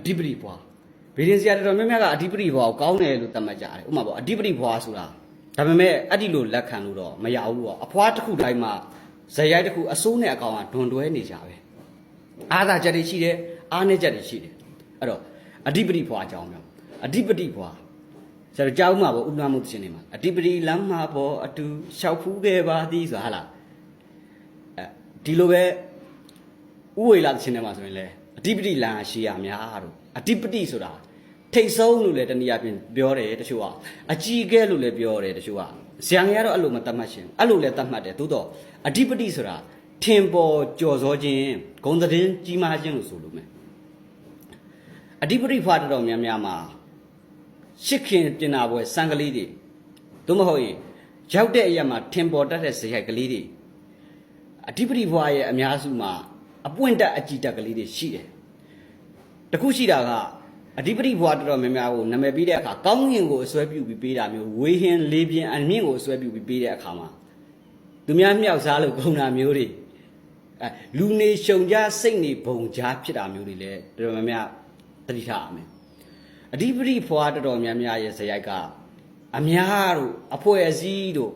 အဓိပတိဘွားဗီဒီဆရာတော်တော်များများကအဓိပတိဘွားကိုကောင်းတယ်လို့သတ်မှတ်ကြတယ်ဥပမာပေါ့အဓိပတိဘွားဆိုတာဒါပေမဲ့အဲ့ဒီလိုလက်ခံလို့တော့မရဘူးပေါ့အဖွားတစ်ခုတိုင်းမှာဇယိုက်တစ်ခုအစိုးနဲ့အကောင်ကဒွန်တွဲနေကြပဲအားသာချက်တွေရှိတယ်အားနည်းချက်တွေရှိတယ်အဲ့တော့အဓိပတိဘွားအကြောင်းမျိုးအဓိပတိဘွားဆရာတို့ကြားဦးမှာပေါ့ဥပမာမှုသရှင်နေမှာအဓိပတိလမ်းမှာပေါ့အတူလျှောက်ဖူးခဲ့ပါသည်ဆိုတာဟာလားအဲဒီလိုပဲဥဝေလာတစ်ချင်းထဲမှာဆိုရင်လေ အဓိပတိလန်ရှိရများတို့အဓိပတိဆိုတာထိတ်ဆုံးလို့လည်းတနည်းအားဖြင့်ပြောတယ်တချို့ကအကြီးကဲလို့လည်းပြောတယ်တချို့ကဇံရကတော့အဲ့လိုမတတ်မှတ်ရှင်အဲ့လိုလည်းတတ်မှတ်တယ်သို့တော့အဓိပတိဆိုတာထင်ပေါ်ကြော်စောခြင်းဂုံသတင်းကြီးမားခြင်းလို့ဆိုလို့မယ်အဓိပတိဖွာတော်တော်များများမှာရှစ်ခင်ပြင်နာပွဲစံကလေးတွေသို့မဟုတ်ရင်ရောက်တဲ့အရက်မှာထင်ပေါ်တတ်တဲ့ဇေယိုက်ကလေးတွေအဓိပတိဘွားရဲ့အများစုမှာ အပွင့်တက်အကြည်တက်ကလေးတွေရှိတယ်။တခုရှိတာကအဓိပတိဘွားတော်တော်များများကိုနာမည်ပေးတဲ့အခါကောင်းငင်ကိုအစွဲပြုပြီးပေးတာမျိုးဝေဟင်လေးပြင်းအမြင့်ကိုအစွဲပြုပြီးပေးတဲ့အခါမှာသူများမြောက်စားလို့ဂုံတာမျိုးတွေအဲလူနေရှုံကြစိတ်နေဘုံကြားဖြစ်တာမျိုးတွေလည်းတော်တော်များများသတိထားရမယ်။အဓိပတိဘွားတော်တော်များများရဲ့ဇယိုက်ကအများတို့အဖွဲ့အစည်းတို့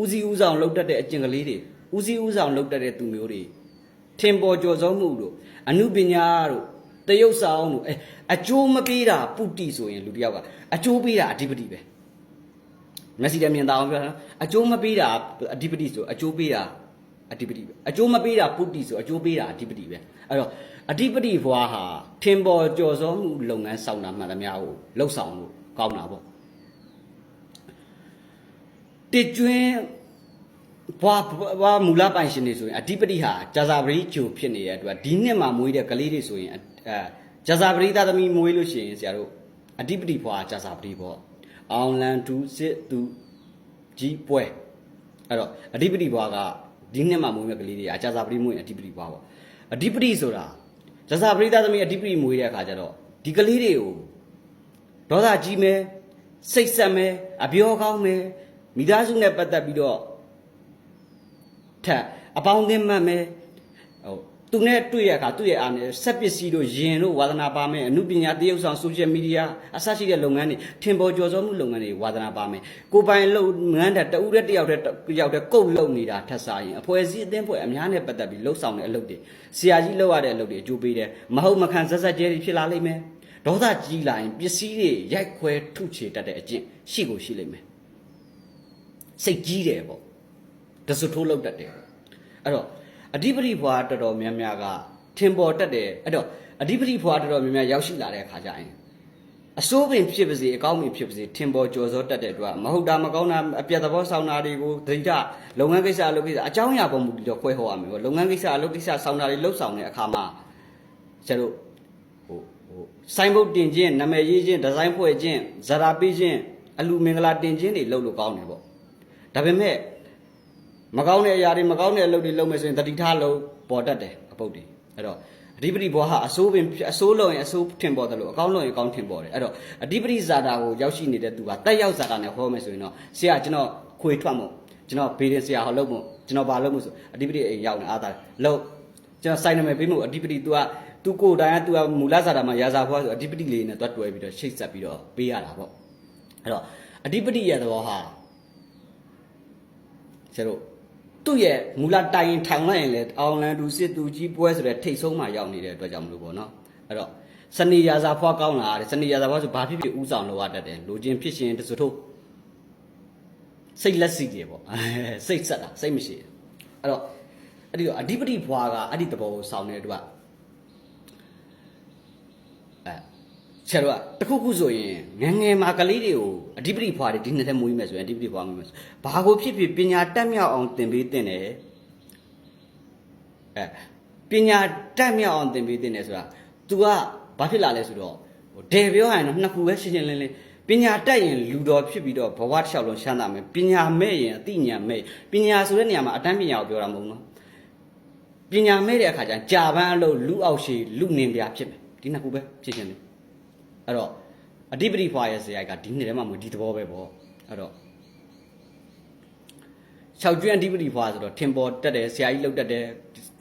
ဦးစီးဦးဆောင်လုပ်တတ်တဲ့အကျင့်ကလေးတွေဦးစီးဦးဆောင်လုပ်တတ်တဲ့သူမျိုးတွေ ထင်ပေါ်ကျော်စောမှုတို့အမှုပညာတို့တရုပ်ဆောင်တို့အဲအကျိုးမပေးတာပုတိဆိုရင်လူတစ်ယောက်ကအကျိုးပေးတာအဓိပတိပဲမျက်စိနဲ့မြင်တာအောင်ပြောတာနော်အကျိုးမပေးတာအဓိပတိဆိုအကျိုးပေးတာအဓိပတိပဲအကျိုးမပေးတာပုတိဆိုအကျိုးပေးတာအဓိပတိပဲအဲ့တော့အဓိပတိဘွားဟာထင်ပေါ်ကျော်စောမှုလုပ်ငန်းဆောင်တာမှန်သမျှကိုလှုပ်ဆောင်လို့ကောင်းတာပေါ့တစ်ကျွင်း ဘွားဘွားမူလပိုင်ရှင်တွေဆိုရင်အဓိပတိဟာဂျာဇာပရိဂျိုဖြစ်နေတဲ့အတွက်ဒီနှစ်မှာမွေးတဲ့ကလေးတွေဆိုရင်အဲဂျာဇာပရိသားသမီးမွေးလို့ရှိရင်ဆရာတို့အဓိပတိဘွားဂျာဇာပရိပေါ့အောင်လန်တူစစ်သူကြီးပွဲအဲ့တော့အဓိပတိဘွားကဒီနှစ်မှာမွေးမဲ့ကလေးတွေကဂျာဇာပရိမွေးအဓိပတိဘွားပေါ့အဓိပတိဆိုတာဂျာဇာပရိသားသမီးအဓိပတိမွေးတဲ့အခါကျတော့ဒီကလေးတွေကိုဒေါသကြီးမယ်စိတ်ဆက်မယ်အပြောကောင်းမယ်မိသားစုနဲ့ပတ်သက်ပြီးတော့ ထက်အပေါင်းအသင်းမှတ်မယ်ဟိုသူနဲ့တွေ့ရခါသူ့ရဲ့အားနဲ့ဆက်ပစ္စည်းတို့ယင်တို့ဝါသနာပါမယ်အမှုပညာတရုပ်ဆောင်ဆိုရှယ်မီဒီယာအစရှိတဲ့လုပ်ငန်းတွေထင်ပေါ်ကျော်စောမှုလုပ်ငန်းတွေဝါသနာပါမယ်ကိုပိုင်လုပ်ငန်းတဲ့တဦးတဲ့တယောက်တဲ့တယောက်တဲ့ကုတ်လုပ်နေတာထက်စားရင်အဖွဲ့အစည်းအသင်းဖွဲ့အများနဲ့ပတ်သက်ပြီးလှုပ်ဆောင်တဲ့အလုပ်တွေဆရာကြီးလုပ်ရတဲ့အလုပ်တွေအကျိုးပေးတယ်မဟုတ်မခံဆက်ဆက်ကျဲတွေဖြစ်လာလိမ့်မယ်ဒေါသကြီးလာရင်ပစ္စည်းတွေရိုက်ခွဲထုချေတတ်တဲ့အကျင့်ရှိကိုရှိလိမ့်မယ်စိတ်ကြီးတယ်ပေါ့ တစွတ်ထိုးလောက်တတ်တယ်အဲ့တော့အဓိပတိဘွားတော်တော်များများကထင်ပေါ်တတ်တယ်အဲ့တော့အဓိပတိဘွားတော်တော်များများရောက်ရှိလာတဲ့အခါကျရင်အစိုးပင်ဖြစ်ပါစေအကောင်းပင်ဖြစ်ပါစေထင်ပေါ်ကြော်စောတတ်တဲ့အတွက်မဟုတ်တာမကောင်းတာအပြတ်သဘောဆောင်တာတွေကိုဒိဋ္ဌလုပ်ငန်းကိစ္စအလုပ်ကိစ္စအကြောင်းအရာပေါ်မူတည်တော့ခွဲဟောရမယ်ပေါ့လုပ်ငန်းကိစ္စအလုပ်ကိစ္စဆောင်တာတွေလှုပ်ဆောင်တဲ့အခါမှာကျတို့ဟိုဟိုစိုင်းဘုတ်တင်ခြင်းနာမည်ရေးခြင်းဒီဇိုင်းဖွဲ့ခြင်းဇာတာပေးခြင်းအလူမင်္ဂလာတင်ခြင်းတွေလုပ်လို့ကောင်းတယ်ပေါ့ဒါပေမဲ့ မကောင်းတဲ့အရာတွေမကောင်းတဲ့အလုပ်တွေလုပ်မယ်ဆိုရင်တတိထားလို့ပေါ်တတ်တယ်အပုတ်တွေအဲ့တော့အဓိပတိဘောဟာအစိုးပင်အစိုးလုံးရင်အစိုးထင်ပေါ်တယ်လို့အကောင်းလုံးရင်အကောင်းထင်ပေါ်တယ်အဲ့တော့အဓိပတိဇာတာကိုရောက်ရှိနေတဲ့သူကတက်ရောက်ဇာတာနဲ့ဟောမယ်ဆိုရင်တော့ဆရာကျွန်တော်ခွေထွက်မို့ကျွန်တော်ဘေးရင်ဆရာဟောလုပ်မို့ကျွန်တော်ဘာလုပ်မို့ဆိုအဓိပတိအိမ်ရောက်နေအားသာလုပ်ကျွန်တော်စိုင်းနာမည်ပေးမို့အဓိပတိ तू ကသူကိုယ်တိုင်က तू ကမူလဇာတာမှာရာဇာဘွားဆိုအဓိပတိလေးနဲ့တွတ်တွဲပြီးတော့ရှိတ်ဆက်ပြီးတော့ပေးရတာပေါ့အဲ့တော့အဓိပတိရဲ့သဘောဟာဆရာတို့ သူ့ရဲ့မူလတိုင်ထောင်လိုက်ရင်လေအောင်လန်သူစစ်သူကြီးပွဲဆိုတဲ့ထိတ်ဆုံးမှရောက်နေတဲ့အတွက်ကြောင့်မလို့ပေါ့နော်အဲ့တော့စနေရာဇာဖွားကောင်းလာတယ်စနေရာဇာဖွားဆိုဘာဖြစ်ဖြစ်ဥဆောင်လောက်ရတတ်တယ်လိုချင်ဖြစ်ရှင်တစွထို့စိတ်လက်စီတယ်ပေါ့အဲစိတ်ဆက်တာစိတ်မရှိဘူးအဲ့တော့အဲ့ဒီတော့အဓိပတိဘွားကအဲ့ဒီတဘောကိုဆောင်နေတဲ့အတွက်အဲ ဆရာတို့ကတခုခုဆိုရင်ငယ်ငယ်မှာကလေးတွေကိုအဓိပတိဘွားတွေဒီနှစ်ထဲမွေးမယ်ဆိုရင်အဓိပတိဘွားမွေးမယ်ဆိုဘာကိုဖြစ်ဖြစ်ပညာတတ်မြောက်အောင်သင်ပေးသင့်တယ်အဲပညာတတ်မြောက်အောင်သင်ပေးသင့်တယ်ဆိုတာ तू ကဘာဖြစ်လာလဲဆိုတော့ဟိုဒေပြောရရင်တော့နှစ်ခုပဲရှင်းရှင်းလင်းလင်းပညာတတ်ရင်လူတော်ဖြစ်ပြီးတော့ဘဝတစ်လျှောက်လုံးရှမ်းသာမယ်ပညာမဲ့ရင်အသိဉာဏ်မဲ့ပညာဆိုတဲ့နေရာမှာအတန်းပညာကိုပြောတာမဟုတ်ဘူးနော်ပညာမဲ့တဲ့အခါကျရင်ကြာပန်းအလုပ်လူအောက်ရှိလူနင်ပြဖြစ်မယ်ဒီနှစ်ခုပဲဖြစ်ရှင်းတယ် အဲ့တော့အဓိပတိဖွာရဲ့ဇေယိုက်ကဒီနှစ်ထဲမှာမွေဒီသဘောပဲပေါ့အဲ့တော့၆ကျွန်းအဓိပတိဖွာဆိုတော့ထင်ပေါ်တက်တယ်ဆရာကြီးလောက်တက်တယ်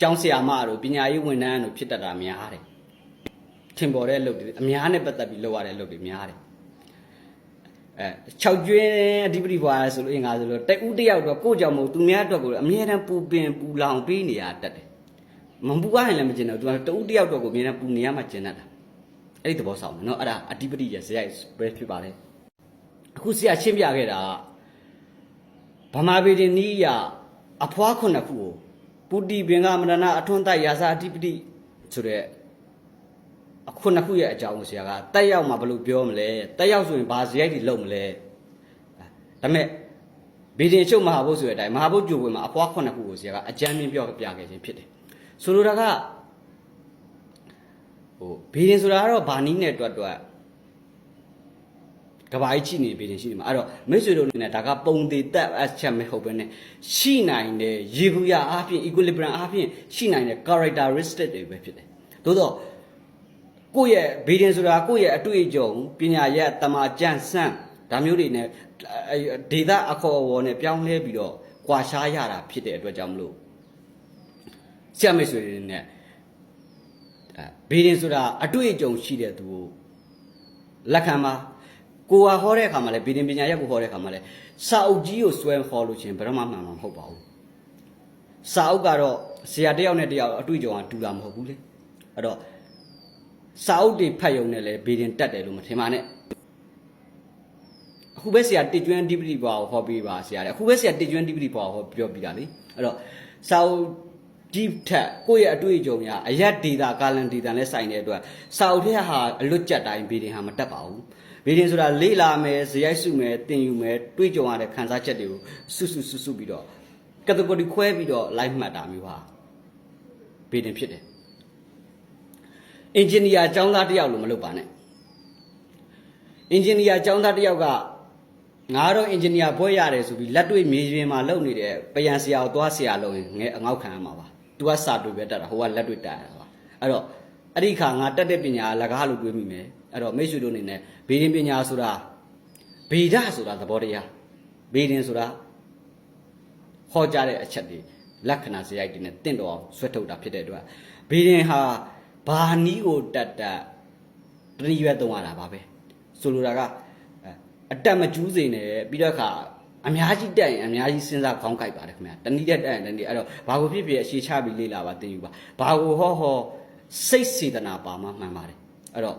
ကျောင်းဆရာမတို့ပညာရေးဝန်ထမ်းတို့ဖြစ်တတ်တာများတယ်ထင်ပေါ်တဲ့အလုပ်တွေအများနဲ့ပတ်သက်ပြီးလုပ်ရတဲ့အလုပ်တွေများတယ်အဲ6ကျွင်းအဓိပတိဘွားဆိုလို့အင်္ဂါဆိုလို့တိုက်ဦးတယောက်တော့ကိုယ့်ကြောင့်မဟုတ်သူများအတွက်ကိုအမြဲတမ်းပူပင်ပူလောင်ပေးနေရတတ်တယ်မပူရရင်လည်းမကျင်တော့သူကတဦးတယောက်တော့ကိုအမြဲတမ်းပူနေရမှကျင်တတ်တာ အဲ့ဒီသဘောဆောင်တယ်နော်အဲ့ဒါအဓိပတိရဲ့ဇယိုက်ပဲဖြစ်ပါတယ်အခုဆရာရှင်းပြခဲ့တာကဗမာပြည်တင်နီးရအဖွားခုနှစ်ခုကိုပူတီပင်ကမရဏအထွန်းတိုက်ရာဇာအဓိပတိဆိုတဲ့အခုနှစ်ခုရဲ့အကြောင်းကိုဆရာကတက်ရောက်မှဘယ်လိုပြောမလဲတက်ရောက်ဆိုရင်ဘာဇယိုက်တွေလုပ်မလဲဒါပေမဲ့ဗီဒီယိုချုပ်မဟာဘုတ်ဆိုတဲ့အတိုင်းမဟာဘုတ်ကြိုပွဲမှာအဖွားခုနှစ်ခုကိုဆရာကအကြမ်းမြင်ပြောပြခဲ့ခြင်းဖြစ်တယ်ဆိုလိုတာက ဟိုဗီဒီယိုဆိုတာကတော့ဗာနီးနဲ့တွတ်တွတ်ကဘာကြီးချိနေပြီတင်ရှိနေမှာအဲ့တော့မိတ်ဆွေတို့အနေနဲ့ဒါကပုံသေးတက်အချက်မဟုတ်ဘဲနဲ့ရှိနိုင်တဲ့ရေဘူးရအားဖြင့် equilibrium အားဖြင့်ရှိနိုင်တဲ့ characteristic တွေပဲဖြစ်တယ်သို့တော့ကိုယ့်ရဲ့ဘေးဒင်ဆိုတာကိုယ့်ရဲ့အတွေ့အကြုံပညာရဲ့တမာကြန့်ဆန့်ဒါမျိုးတွေနဲ့ဒေတာအခေါ်အဝေါ်နဲ့ပြောင်းလဲပြီးတော့ကွာရှားရတာဖြစ်တဲ့အတွက်ကြောင့်မလို့ဆရာမိတ်ဆွေတွေနဲ့အဲ ဘေးဒင်ဆိုတာအတွေ့အကြုံရှိတဲ့သူကိုလက်ခံပါကိုကဟောတဲ့အခါမှာလဲဗီဒီပညာရက်ကိုဟောတဲ့အခါမှာလဲစာအုပ်ကြီးကိုစွဲဟောလို့ချင်းဘယ်တော့မှမှန်မှာမဟုတ်ပါဘူးစာအုပ်ကတော့ဆရာတစ်ယောက်နဲ့တစ်ယောက်အတွေ့အကြုံကတူတာမဟုတ်ဘူးလေအဲ့တော့စာအုပ်တွေဖတ်ရုံနဲ့လဲဗီဒီတက်တယ်လို့မထင်ပါနဲ့အခုပဲဆရာတစ်ကျွန်းဒီပတိဘွားကိုဟောပေးပါဆရာလေအခုပဲဆရာတစ်ကျွန်းဒီပတိဘွားကိုဟောပြောပြတာလေအဲ့တော့စာအုပ် ဒီထက်ကိုယ့်ရဲ့အတွေ့အကြုံများအရက်ဒေတာကာလန်ဒေတာနဲ့ဆိုင်တဲ့အတွက်စာအုပ်ထဲဟာအလွတ်ကျက်တိုင်းဗီဒီဟာမတက်ပါဘူးဗီဒီဆိုတာလေးလာမယ်ဇယိုက်စုမယ်တင်ယူမယ်တွေးကြုံရတဲ့ခံစားချက်တွေကိုစွတ်စွတ်စွတ်စွတ်ပြီးတော့ကတဂိုရီခွဲပြီးတော့ live မှတ်တာမျိုးဟာဗီဒီဖြစ်တယ်အင်ဂျင်နီယာကျောင်းသားတစ်ယောက်လို့မလုပ်ပါနဲ့အင်ဂျင်နီယာကျောင်းသားတစ်ယောက်ကငါတော့အင်ဂျင်နီယာဘွဲရတယ်ဆိုပြီးလက်တွေ့မြေပြင်မှာလုပ်နေတဲ့ပယံဆရာကိုသွားဆရာလုပ်ရင်ငဲအငေါက်ခံရမှာပါ။ तू ကစာတွေ့ပဲတက်တာဟိုကလက်တွေ့တက်ရတာပါ။အဲ့တော့အဲ့ဒီခါငါတက်တဲ့ပညာအလကားလို့တွေးမိမယ်။အဲ့တော့မိတ်ဆွေတို့အနေနဲ့ဘေးရင်ပညာဆိုတာဗေဒဆိုတာသဘောတရားဘေးရင်ဆိုတာဟောကြားတဲ့အချက်တွေလက္ခဏာစရိုက်တွေနဲ့တင့်တော်အောင်ဆွဲထုတ်တာဖြစ်တဲ့အတွက်ဘေးရင်ဟာဘာနီးကိုတက်တက်တတိရွက်သုံးရတာပါပဲဆိုလိုတာကအတက်မကျူးစေနဲ့ပြီးတော့ခါ အများကြီးတက်ရင်အများကြီးစဉ်းစားခေါင်းကိုက်ပါတယ်ခင်ဗျာတနည်းတက်တက်ရင်တနည်းအဲ့တော့ဘာကိုဖြစ်ဖြစ်အရှိချပြီးလေ့လာပါသင်ယူပါဘာကိုဟောဟောစိတ်စေတနာပါမှမှန်ပါတယ်အဲ့တော့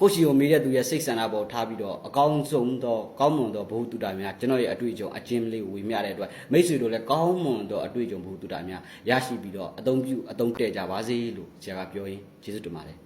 ကိုရှိကိုမေးတဲ့သူရဲ့စိတ်ဆန္ဒပေါ်ထားပြီးတော့အကောင်းဆုံးသောကောင်းမွန်သောဘုဟုတုတ္တများကျွန်တော်ရဲ့အတွေ့အကြုံအကျဉ်းလေးကိုဝေမျှတဲ့အတွက်မိတ်ဆွေတို့လည်းကောင်းမွန်သောအတွေ့အကြုံဘုဟုတုတ္တများရရှိပြီးတော့အသုံးပြုအသုံးတည့်ကြပါစေလို့ဆရာကပြောရင်းကျေးဇူးတင်ပါတယ်